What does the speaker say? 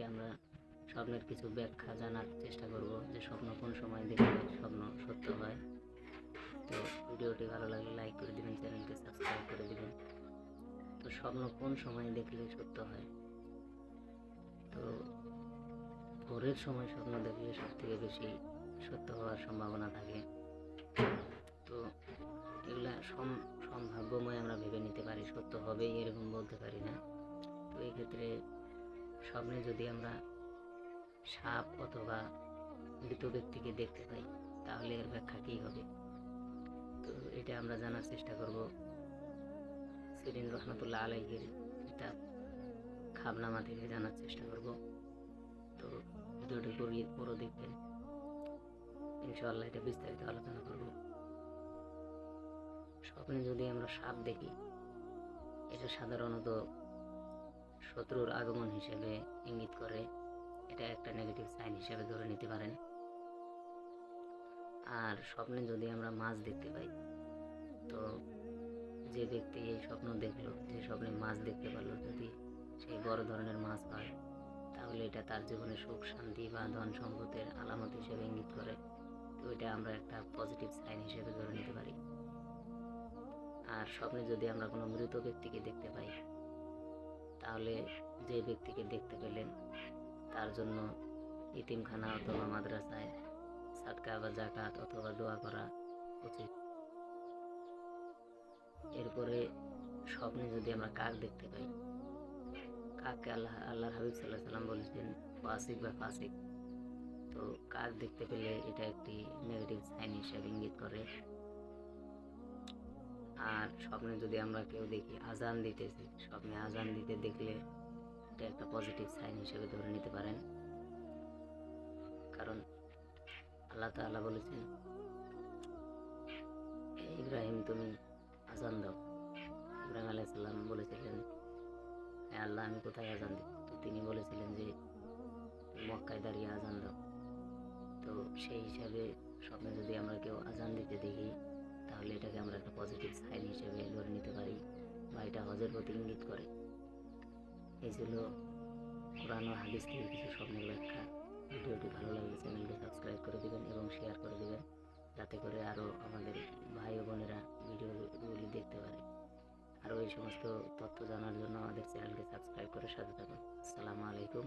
আজকে আমরা স্বপ্নের কিছু ব্যাখ্যা জানার চেষ্টা করব যে স্বপ্ন কোন সময় দেখলে স্বপ্ন সত্য হয়। তো ভিডিওটি ভালো লাগলে লাইক করে দিবেন চ্যানেলকে সাবস্ক্রাইব করে দিবেন। তো স্বপ্ন কোন সময় দেখলে সত্য হয়? তো ভোরের সময় স্বপ্ন দেখলে সব থেকে বেশি সত্য হওয়ার সম্ভাবনা থাকে। তো এগুলা সম- সম্ভাব্যময় আমরা ভেবে নিতে পারি, সত্য হবেই এরকম বলতে পারি না। তো এই ক্ষেত্রে স্বপ্নে যদি আমরা সাপ অথবা মৃত ব্যক্তিকে দেখতে পাই, তাহলে এর ব্যাখ্যা কী হবে? তো এটা আমরা জানার চেষ্টা করব। সিরিন রহমতুল্লাহ আলাইহির কিতাব খাবনামা থেকে জানার চেষ্টা করব। তো ভিডিওটি পুরো পুরো দেখবেন। ইনশাআল্লাহ এটা বিস্তারিত আলোচনা করব। স্বপ্নে যদি আমরা সাপ দেখি, এটা সাধারণত শত্রুর আগমন হিসেবে ইঙ্গিত করে। এটা একটা নেগেটিভ সাইন হিসেবে ধরে নিতে পারেন। আর স্বপ্নে যদি আমরা মাছ দেখতে পাই, তো যে ব্যক্তি এই স্বপ্ন দেখল, যে স্বপ্নে মাছ দেখতে পারল, যদি সেই বড় ধরনের মাছ হয় তাহলে এটা তার জীবনে সুখ, শান্তি বা ধন সম্পদের আলামত হিসেবে ইঙ্গিত করে। তো এটা আমরা একটা পজিটিভ সাইন হিসেবে ধরে নিতে পারি। আর স্বপ্নে যদি আমরা কোনো মৃত ব্যক্তিকে দেখতে পাই তাহলে যে ব্যক্তিকে দেখতে পেলেন, তার জন্য ইতিমখানা অথবা মাদ্রাসায় সাটকা বা জাকাত অথবা দোয়া করা উচিত। এরপরে স্বপ্নে যদি আমরা কাক দেখতে পাই, কাককে আল্লাহ, আল্লাহর হাবিব সাল্লাহ সাল্লাম বলেছেন, ফাসিক বা ফাসিক। তো কাক দেখতে পেলে এটা একটি নেগেটিভ সাইন হিসাবে ইঙ্গিত করে। আর স্বপ্নে যদি আমরা কেউ দেখি আজান দিতেছি স্বপ্নে আজান দিতে দেখলে এটা একটা পজিটিভ সাইন হিসেবে ধরে নিতে পারেন। কারণ আল্লাহ তাআলা বলেছেন ইব্রাহিম, তুমি আজান দাও। ইব্রাহিম আলাইসাল্লাম বলেছিলেন হ্যাঁ আল্লাহ, আমি কোথায় আজান দিই তো তিনি বলেছিলেন যে, মক্কায় দাঁড়িয়ে আজান দাও। তো সেই হিসাবে স্বপ্নে যদি আমরা কেউ আজান দিতে দেখি তাহলে এটাকে আমরা একটা পজিটিভ সাইন হিসেবে ধরে নিতে পারি বা এটা হজের প্রতি ইঙ্গিত করে। এই ছিল কোরআন ও হাদিস থেকে কিছু স্বপ্নের ব্যাখ্যা। ভিডিওটি ভালো লাগলে চ্যানেলকে সাবস্ক্রাইব করে দিবেন এবং শেয়ার করে দিবেন, যাতে করে আরও আমাদের ভাই বোনেরা ভিডিওগুলি দেখতে পারে। আরও এই সমস্ত তথ্য জানার জন্য আমাদের চ্যানেলকে সাবস্ক্রাইব করে সাথে থাকুন। আসসালামু আলাইকুম।